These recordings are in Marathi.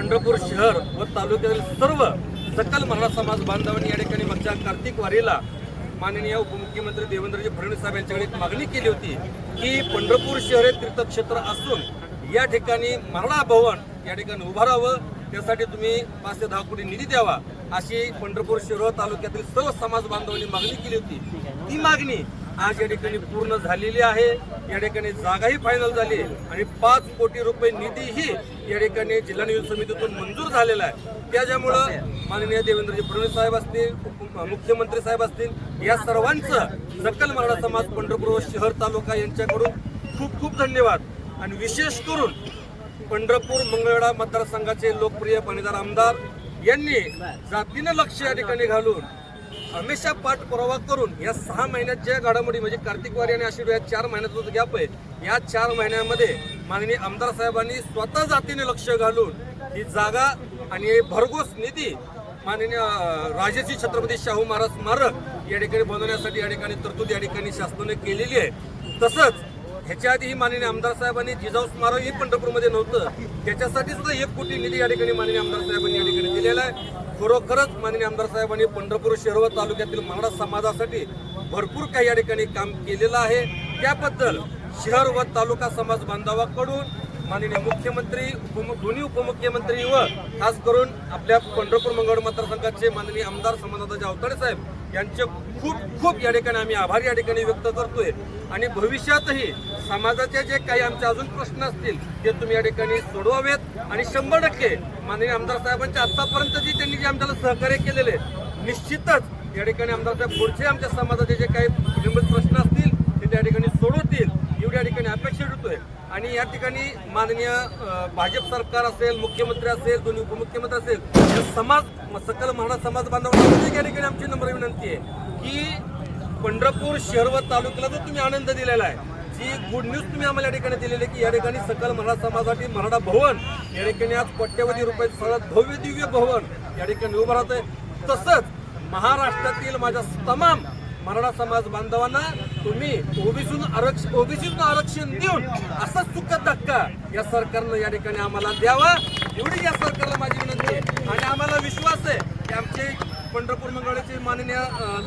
पंढरपूर शहर व तालुक्यातील सर्व सकल मराठा समाज बांधवांनी या ठिकाणी मागच्या कार्तिक वारीला माननीय उपमुख्यमंत्री देवेंद्रजी फडणवीस साहेब यांच्याकडे एक मागणी केली होती की पंढरपूर शहर हे तीर्थक्षेत्र असून या ठिकाणी मराठा भवन या ठिकाणी उभारावं त्यासाठी तुम्ही पाच ते दहा कोटी निधी द्यावा अशी पंढरपूर शहर व तालुक्यातील सर्व समाज बांधवांनी मागणी केली होती. ती मागणी आज या ठिकाणी पूर्ण झालेली आहे. या ठिकाणी जागाही फायनल झाली आणि पाच कोटी रुपये निधीही या ठिकाणी जिल्हा नियोजन समितीतून मंजूर झालेला आहे. त्याच्यामुळं माननीय देवेंद्रजी फडणवीस साहेब असतील उप- मुख्यमंत्री साहेब असतील या सर्वांचं सकल मराठा समाज पंढरपूर शहर तालुका यांच्याकडून खूप खूप धन्यवाद. आणि विशेष करून पंढरपूर मंगळवेढा मतदारसंघाचे लोकप्रिय पाणीदार आमदार यांनी जातीनं लक्ष या ठिकाणी घालून हमेशा पाठपुरावा करून या सहा महिन्याच्या घडामोडी म्हणजे कार्तिकवारी आणि आषाढी या चार महिन्याचा जो गॅप आहे या चार महिन्यामध्ये माननीय आमदार साहेबांनी स्वतः जातीने लक्ष घालून ही जागा आणि भरघोस निधी माननीय अं, छत्रपती शाहू महाराज स्मारक या ठिकाणी बनवण्यासाठी या ठिकाणी तरतूद या ठिकाणी शासनाने केलेली आहे. तसंच ह्याच्या आधीही माननीय आमदार साहेबांनी जिजाऊ स्मारक हे पंढरपूरमध्ये नव्हतं. त्याच्यासाठी सुद्धा एक कोटी निधी या ठिकाणी माननीय आमदार साहेबांनी या ठिकाणी दिलेला आहे. खरोखरच माननीय आमदार साहेबांनी पंढरपूर शहर तालुक्यातील मराठा समाजासाठी भरपूर काही या ठिकाणी काम केलेलं आहे. त्याबद्दल शहर व तालुका समाज बांधवाकडून माननीय मुख्यमंत्री उपमु दोन्ही उपमुख्यमंत्री व खास करून आपल्या पंढरपूर मंगळ मतदारसंघाचे माननीय आमदार समाधानदादा अवताडे साहेब यांचे खूप खूप या ठिकाणी आम्ही आभार या ठिकाणी व्यक्त करतोय. आणि भविष्यातही समाजाचे जे काही आमचे अजून प्रश्न असतील ते तुम्ही या ठिकाणी सोडवावेत. आणि शंभर टक्के माननीय आमदार साहेबांच्या आतापर्यंत जी त्यांनी जे आमच्याला सहकार्य केलेले निश्चितच या ठिकाणी आमदार साहेब पुढचे आमच्या समाजाचे जे काही नियमित प्रश्न असतील ते त्या ठिकाणी सोडवतील. एवढी या ठिकाणी अपेक्षा होतोय आणि या ठिकाणी माननीय भाजप सरकार असेल मुख्यमंत्री असेल दोन्ही उपमुख्यमंत्री असेल समाज सकल मराठा समाज बांधवांना या ठिकाणी आमची नम्र विनंती आहे की पंढरपूर शहर व तालुक्याला जो तुम्ही आनंद दिलेला आहे. जी गुड न्यूज तुम्ही आम्हाला या ठिकाणी दिलेली आहे की या ठिकाणी सकल मराठा समाजासाठी मराठा भवन या ठिकाणी आज कोट्यवधी रुपये सगळ्यात भव्य दिव्य भवन या ठिकाणी उभं राहत आहे तसंच महाराष्ट्रातील माझ्या तमाम मराठा समाज बांधवांना तुम्ही ओबीसीतून आरक्षण ओबीसीतून आरक्षण देऊन असा चुका धक्का या सरकारनं या ठिकाणी आम्हाला द्यावा. एवढी या सरकारला माझी विनंती आहे. आणि आम्हाला विश्वास आहे की आमचे पंढरपूर मंगळाचे माननीय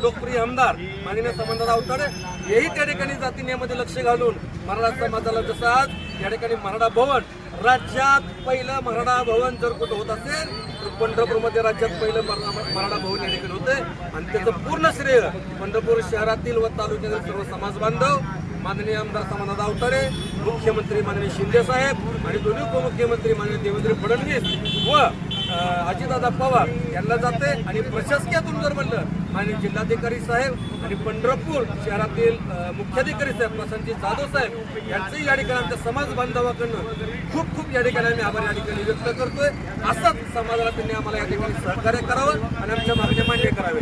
लोकप्रिय आमदार माननीय समाधान अवताडे हेही त्या ठिकाणी जातीनियामध्ये लक्ष घालून मराठा समाजाला जसं आज या ठिकाणी मराठा भवन राज्यात पहिलं मराठा भवन जर कुठं होत असेल तर पंढरपूरमध्ये राज्यात पहिलं मराठा भवन या ठिकाणी होते आणि त्याचं पूर्ण श्रेय पंढरपूर शहरातील व तालुक्यातील सर्व समाज बांधव माननीय आमदार समाधान अवतारे मुख्यमंत्री माननीय शिंदे साहेब आणि दोन्ही उपमुख्यमंत्री माननीय देवेंद्र फडणवीस व अजितदादा पवार यांना जाते आणि प्रशासकीयातून जर म्हणलं माननीय जिल्हाधिकारी साहेब आणि पंढरपूर शहरातील मुख्याधिकारी साहेब प्रशांतजी जाधव साहेब यांचंही या ठिकाणी आमच्या समाज बांधवाकडनं खूप खूप या ठिकाणी आम्ही आभार या ठिकाणी व्यक्त करतोय. असंच समाजाला त्यांनी आम्हाला या ठिकाणी सहकार्य करावं आणि आमच्या मागण्या मान्य करावे.